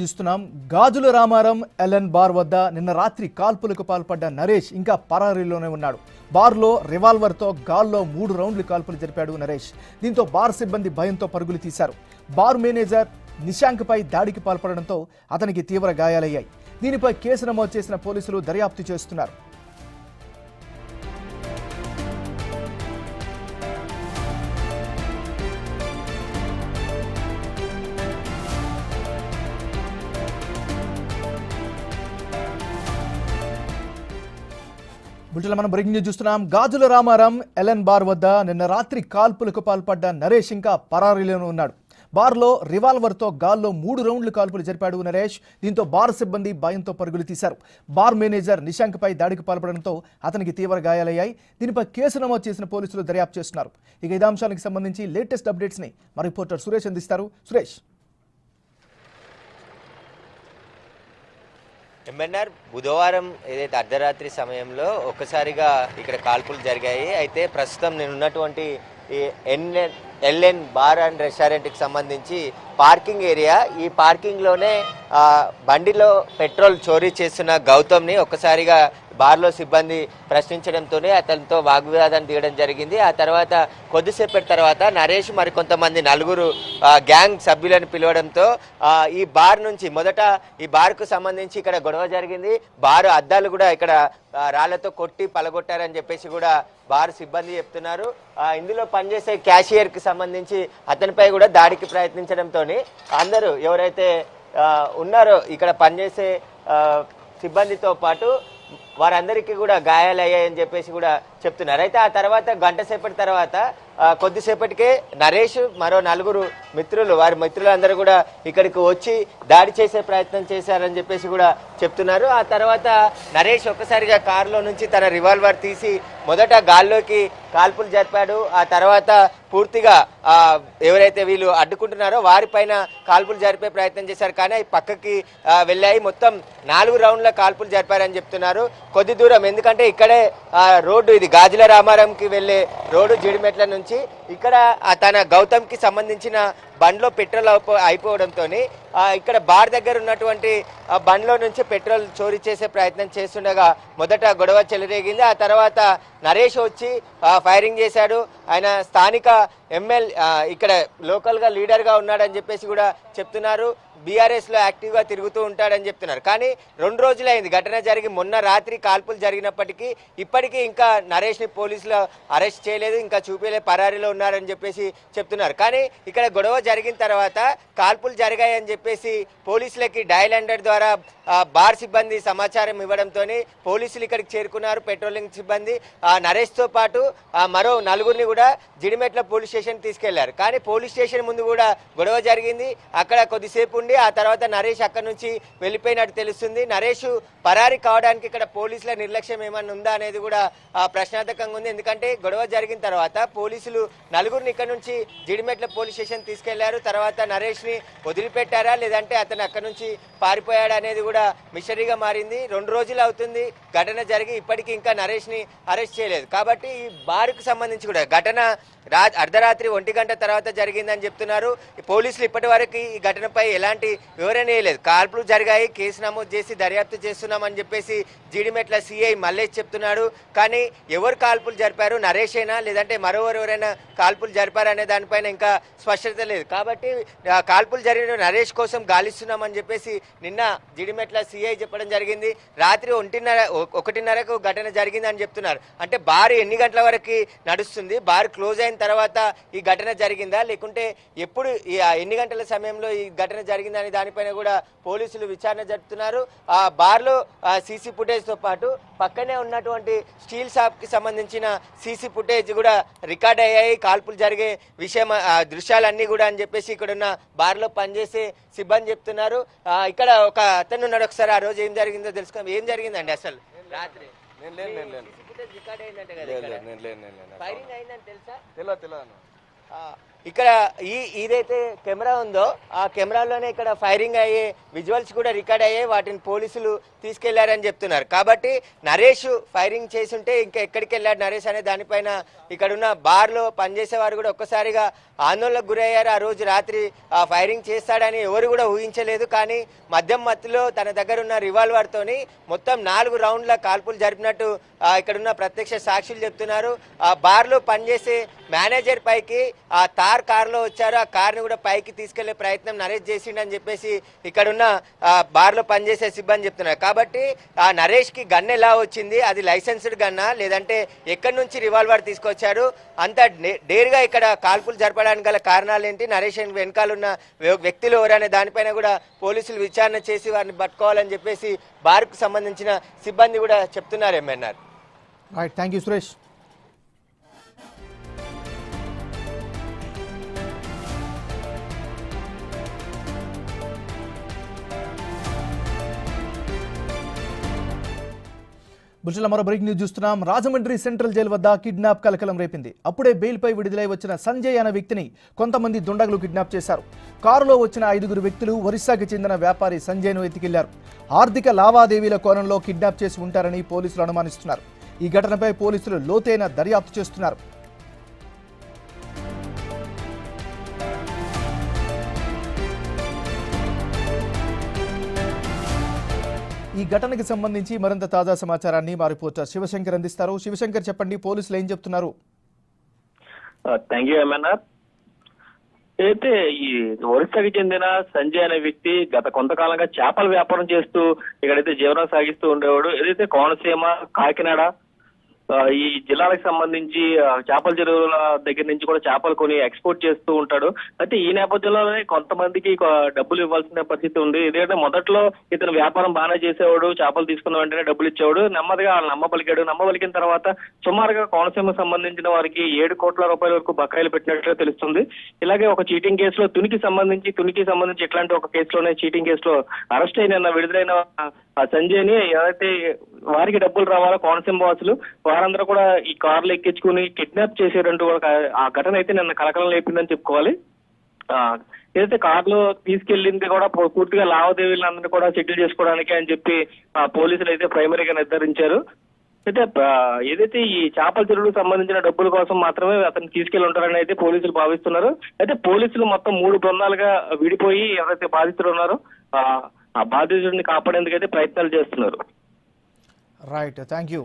చూస్తున్నాం గాజుల Ramaram LN bar వద్ద నిన్న రాత్రి కాల్పులకు పాల్పడ్డ నరేష్ ఇంకా పరారీలోనే ఉన్నాడు. బార్లో రివాల్వర్తో గాల్లో మూడు రౌండ్లు కాల్పులు జరిపాడు నరేష్. దీంతో బార్ సిబ్బంది భయంతో పరుగులు తీశారు. బార్ మేనేజర్ నిశాంక్పై దాడికి పాల్పడడంతో అతనికి తీవ్ర గాయాలయ్యాయి. దీనిపై కేసు నమోదు చేసిన పోలీసులు దర్యాప్తు చేస్తున్నారు. బులెటిన్లో మనం బ్రేకింగ్ న్యూస్ చూస్తున్నాం. గాజుల రామారం ఎలెన్ బార్ వద్ద నిన్న రాత్రి కాల్పులకు పాల్పడ్డ నరేష్ ఇంకా పరారీలోనే ఉన్నాడు. బార్లో రివాల్వర్తో గాల్లో మూడు రౌండ్లు కాల్పులు జరిపాడు నరేష్. దీంతో బార్ సిబ్బంది భయంతో పరుగులు తీశారు. బార్ మేనేజర్ నిశాంక్పై దాడికి పాల్పడడంతో అతనికి తీవ్ర గాయాలయ్యాయి. దీనిపై కేసు నమోదు చేసిన పోలీసులు దర్యాప్తు చేస్తున్నారు. ఇక ఇదే అంశానికి సంబంధించి లేటెస్ట్ అప్డేట్స్ని మా రిపోర్టర్ సురేష్ అందిస్తారు. సురేష్. ఎంఎన్ఆర్ బుధవారం ఏదైతే అర్ధరాత్రి సమయంలో ఒక్కసారిగా ఇక్కడ కాల్పులు జరిగాయి అయితే ప్రస్తుతం నేను ఉన్నటువంటి ఈ ఎన్ఎన్ ఎల్ఎన్ బార్ అండ్ రెస్టారెంట్కి సంబంధించి పార్కింగ్ ఏరియా. ఈ పార్కింగ్లోనే బండిలో పెట్రోల్ చోరీ చేస్తున్న గౌతమ్ని ఒక్కసారిగా బార్లో సిబ్బంది ప్రశ్నించడంతోనే అతనితో వాగ్వివాదం దిగడం జరిగింది. ఆ తర్వాత కొద్దిసేపటి తర్వాత నరేష్ మరికొంతమంది నలుగురు గ్యాంగ్ సభ్యులను పిలవడంతో ఈ బార్ నుంచి మొదట ఈ బార్కు సంబంధించి ఇక్కడ గొడవ జరిగింది. బార్ అద్దాలు కూడా ఇక్కడ రాళ్ళతో కొట్టి పలగొట్టారని చెప్పేసి కూడా బార్ సిబ్బంది చెప్తున్నారు. ఇందులో పనిచేసే క్యాషియర్కి సంబంధించి అతనిపై కూడా దాడికి ప్రయత్నించడంతో అందరూ ఎవరైతే ఉన్నారు. ఇక్కడ పనిచేసే సిబ్బందితో పాటు వారందరికీ కూడా గాయాలయ్యాయని చెప్పేసి కూడా చెప్తున్నారు. అయితే ఆ తర్వాత గంట సేపటి తర్వాత కొద్దిసేపటికే నరేష్ మరో నలుగురు మిత్రులు వారి మిత్రులందరూ కూడా ఇక్కడికి వచ్చి దాడి చేసే ప్రయత్నం చేశారని చెప్పేసి కూడా చెప్తున్నారు. ఆ తర్వాత నరేష్ ఒక్కసారిగా కారులో నుంచి తన రివాల్వర్ తీసి మొదట గాల్లోకి కాల్పులు జరిపాడు. ఆ తర్వాత పూర్తిగా ఎవరైతే వీళ్ళు అడ్డుకుంటున్నారో వారిపైన కాల్పులు జరిపే ప్రయత్నం చేశారు. కానీ అవి పక్కకి వెళ్ళాయి. మొత్తం నాలుగు రౌండ్ల కాల్పులు జరిపారని చెప్తున్నారు. కొద్ది దూరం. ఎందుకంటే ఇక్కడే రోడ్డు ఇది. గాజుల రామారంకి వెళ్ళే రోడ్డు జిడిమెట్ల నుంచి ఇక్కడ తన గౌతమ్కి సంబంధించిన బండ్లో పెట్రోల్ అయిపో అయిపోవడంతో ఇక్కడ బార్ దగ్గర ఉన్నటువంటి బండ్లో నుంచి పెట్రోల్ చోరీ చేసే ప్రయత్నం చేస్తుండగా మొదట గొడవ చెలరేగింది. ఆ తర్వాత నరేష్ వచ్చి ఫైరింగ్ చేశాడు. ఆయన స్థానిక ఎమ్మెల్ ఇక్కడ లోకల్గా లీడర్గా ఉన్నాడని చెప్పేసి కూడా చెప్తున్నారు. బీఆర్ఎస్లో యాక్టివ్గా తిరుగుతూ ఉంటాడని చెప్తున్నారు. కానీ రెండు రోజులైంది. ఘటన జరిగి మొన్న రాత్రి కాల్పులు జరిగినప్పటికీ ఇప్పటికీ ఇంకా నరేష్ని పోలీసులు అరెస్ట్ చేయలేదు. ఇంకా చూపేలే పరారీలో ఉన్నారని చెప్పేసి చెప్తున్నారు. కానీ ఇక్కడ గొడవ జరిగిన తర్వాత కాల్పులు జరిగాయని చెప్పేసి పోలీసులకి డయల్ హండ్రెడ్ ద్వారా బార్ సిబ్బంది సమాచారం ఇవ్వడంతో పోలీసులు ఇక్కడికి చేరుకున్నారు పెట్రోలింగ్ సిబ్బంది. ఆ, నరేష్తో పాటు మరో నలుగురిని కూడా జిడిమెట్ల పోలీస్ స్టేషన్ తీసుకెళ్ళారు. కానీ పోలీస్ స్టేషన్ ముందు కూడా గొడవ జరిగింది. అక్కడ కొద్దిసేపు ఉండి ఆ తర్వాత నరేష్ అక్కడ నుంచి వెళ్ళిపోయినట్టు తెలుస్తుంది. నరేష్ పరారి కావడానికి ఇక్కడ పోలీసుల నిర్లక్ష్యం ఏమన్నా ఉందా అనేది కూడా ప్రశ్నార్థకంగా ఉంది. ఎందుకంటే గొడవ జరిగిన తర్వాత పోలీసులు నలుగురిని ఇక్కడ నుంచి జిడిమెట్ల పోలీస్ స్టేషన్ తీసుకెళ్ళారు. తర్వాత నరేష్ని వదిలిపెట్టారా? లేదంటే అతను అక్కడ నుంచి పారిపోయాడా అనేది కూడా మిషనరీగా మారింది. రెండు రోజులు అవుతుంది. ఘటన జరిగి ఇప్పటికీ ఇంకా నరేష్ని అరెస్ట్ చేయలేదు. కాబట్టి ఈ బార్కు సంబంధించి కూడా ఘటన రా అర్ధరాత్రి ఒంటి గంట తర్వాత జరిగిందని చెప్తున్నారు. పోలీసులు ఇప్పటి వరకు ఈ ఘటనపై ఎలాంటి వివరణ ఇవ్వలేదు. కాల్పులు జరిగాయి. కేసు నమోదు చేసి దర్యాప్తు చేస్తున్నామని చెప్పేసి జీడిమెట్ల సిఐ మల్లేష్ చెప్తున్నాడు. కానీ ఎవరు కాల్పులు జరిపారు? నరేష్ అయినా లేదంటే మరోవరు ఎవరైనా కాల్పులు జరిపారనే దానిపైన ఇంకా స్పష్టత లేదు. కాబట్టి కాల్పులు జరిగిన నరేష్ కోసం గాలిస్తున్నామని చెప్పేసి నిన్న జిడిమెట్ల సిఐ చెప్పడం జరిగింది. రాత్రి ఒంటిన్నర ఒకటిన్నరకు ఘటన జరిగిందని చెప్తున్నారు. అంటే బార్ ఎన్ని గంటల వరకు నడుస్తుంది? బార్ క్లోజ్ అయిన తర్వాత ఈ ఘటన జరిగిందా? లేకుంటే ఎప్పుడు ఈ ఎన్ని గంటల సమయంలో ఈ ఘటన జరిగిందని దానిపైన కూడా పోలీసులు విచారణ జరుపుతున్నారు. ఆ బార్లో సీసీ ఫుటేజ్తో పాటు పక్కనే ఉన్నటువంటి స్టీల్ షాప్కి సంబంధించిన సీసీ ఫుటేజ్ కూడా రికార్డ్ అయ్యాయి. కాల్పులు జరిగే విషయం దృశ్యాలన్నీ కూడా అని చెప్పేసి ఇక్కడ ఉన్న బార్లో పనిచేసే సిబ్బంది చెప్తున్నారు. ఇక్కడ ఒక అతను ఉన్నాడు ఒకసారి ఆ రోజు ఏం జరిగిందో తెలుసుకో ఏం జరిగిందండి అసలు? రాత్రి. ఫైరింగ్ అయిందని తెలుసా? తెలియదు ఇక్కడ ఈ ఇదైతే కెమెరా ఉందో ఆ కెమెరాలోనే ఇక్కడ ఫైరింగ్ అయ్యే విజువల్స్ కూడా రికార్డ్ అయ్యాయి వాటిని పోలీసులు తీసుకెళ్ళారని చెప్తున్నారు. కాబట్టి నరేష్ ఫైరింగ్ చేసుంటే ఇంకా ఎక్కడికి వెళ్ళాడు నరేష్ అనే దానిపైన ఇక్కడున్న బార్లో పనిచేసే వారు కూడా ఒక్కసారిగా ఆందోళనకు గురయ్యారు. ఆ రోజు రాత్రి ఆ ఫైరింగ్ చేస్తాడని ఎవరు కూడా ఊహించలేదు. కానీ మద్యం మత్తులో తన దగ్గర ఉన్న రివాల్వర్ తోని మొత్తం నాలుగు రౌండ్ల కాల్పులు జరిపినట్టు ఇక్కడున్న ప్రత్యక్ష సాక్షులు చెప్తున్నారు. ఆ బార్లో పనిచేసే మేనేజర్ పైకి ఆ తార్ కారులో వచ్చారు. ఆ కార్ని కూడా పైకి తీసుకెళ్ళే ప్రయత్నం నరేష్ చేసిండని చెప్పేసి ఇక్కడున్న బార్లో పనిచేసే సిబ్బంది చెప్తున్నారు. కాబట్టి ఆ నరేష్కి గన్ ఎలా వచ్చింది? అది లైసెన్స్డ్ గన్నా? లేదంటే ఎక్కడి నుంచి రివాల్వర్ తీసుకొచ్చారు? అంత డే- డేర్గా ఇక్కడ కాల్పులు జరపడానికి గల కారణాలు ఏంటి నరేష్ వెనకాల ఉన్న వ్యక్తులు ఎవరనే దానిపైన కూడా పోలీసులు విచారణ చేసి వారిని పట్టుకోవాలని చెప్పేసి బార్కు సంబంధించిన సిబ్బంది కూడా చెప్తున్నారు MNR right thank you Suresh బుల్షన్లో మరో బ్రేక్ న్యూస్ చూస్తున్నాం. రాజమండ్రి సెంట్రల్ జైలు వద్ద కిడ్నాప్ కలకలం రేపింది. అప్పుడే బెయిల్పై విడుదలై వచ్చిన సంజయ్ అనే వ్యక్తిని కొంతమంది దుండగులు కిడ్నాప్ చేశారు. కారులో వచ్చిన ఐదుగురు వ్యక్తులు ఒరిస్సాకి చెందిన వ్యాపారి సంజయ్ను ఎత్తికెళ్ళారు. ఆర్థిక లావాదేవీల కోణంలో కిడ్నాప్ చేసి ఉంటారని పోలీసులు అనుమానిస్తున్నారు. ఈ ఘటనపై పోలీసులు లోతైన దర్యాప్తు చేస్తున్నారు. ఈ ఘటనకి సంబంధించి మరింత తాజా సమాచారాన్ని మా రిపోర్టర్ శివశంకర్ అందిస్తారు. శివశంకర్ చెప్పండి పోలీసులు ఏం చెప్తున్నారు? థ్యాంక్ యూ ఎంఎన్ఆర్ అయితే ఈ ఒరిస్సాకి చెందిన సంజయ్ అనే వ్యక్తి గత కొంతకాలంగా చేపల వ్యాపారం చేస్తూ ఇక్కడైతే జీవనం సాగిస్తూ ఉండేవాడు. ఏదైతే కోనసీమ కాకినాడ ఈ జిల్లాలకు సంబంధించి చేపల చెరువుల దగ్గర నుంచి కూడా చేపలు కొని ఎక్స్పోర్ట్ చేస్తూ ఉంటాడు. అయితే ఈ నేపథ్యంలోనే కొంతమందికి డబ్బులు ఇవ్వాల్సిన పరిస్థితి ఉంది. ఎందుకంటే మొదట్లో ఇతను వ్యాపారం బాగానే చేసేవాడు చేపలు తీసుకున్న వెంటనే డబ్బులు ఇచ్చేవాడు. నెమ్మదిగా వాళ్ళు నమ్మబలికాడు నమ్మబలికిన తర్వాత సుమారుగా కోనసీమకు సంబంధించిన వారికి ఏడు కోట్ల రూపాయల వరకు బకాయిలు పెట్టినట్లు తెలుస్తుంది. ఇలాగే ఒక చీటింగ్ కేసులో తునికి సంబంధించి తునికి సంబంధించి ఇట్లాంటి ఒక కేసులోనే చీటింగ్ కేసులో అరెస్ట్ అయిన విడుదలైన ఆ సంజయ్ని ఏదైతే వారికి డబ్బులు రావాలో కోనసీమ వాసులు వారందరూ కూడా ఈ కార్లు ఎక్కించుకుని కిడ్నాప్ చేసేటంటూ ఆ ఘటన అయితే నిన్న కలకలం లేపిందని చెప్పుకోవాలి. ఏదైతే కార్లో తీసుకెళ్ళింది కూడా పూర్తిగా పూర్తిగా లావాదేవీలందరినీ కూడా సెటిల్ చేసుకోవడానికి అని చెప్పి ఆ, పోలీసులు అయితే ప్రైమరీగా నిర్ధారించారు. అయితే ఏదైతే ఈ చేపల చెరువులకు సంబంధించిన డబ్బుల కోసం మాత్రమే అతను తీసుకెళ్ళి ఉంటారని అయితే పోలీసులు భావిస్తున్నారు. అయితే పోలీసులు మొత్తం మూడు బృందాలుగా విడిపోయి ఎవరైతే బాధితులు ఉన్నారో ఆ, ఆ బాధితుడిని కాపాడేందుకైతే ప్రయత్నాలు చేస్తున్నారు. Right thank you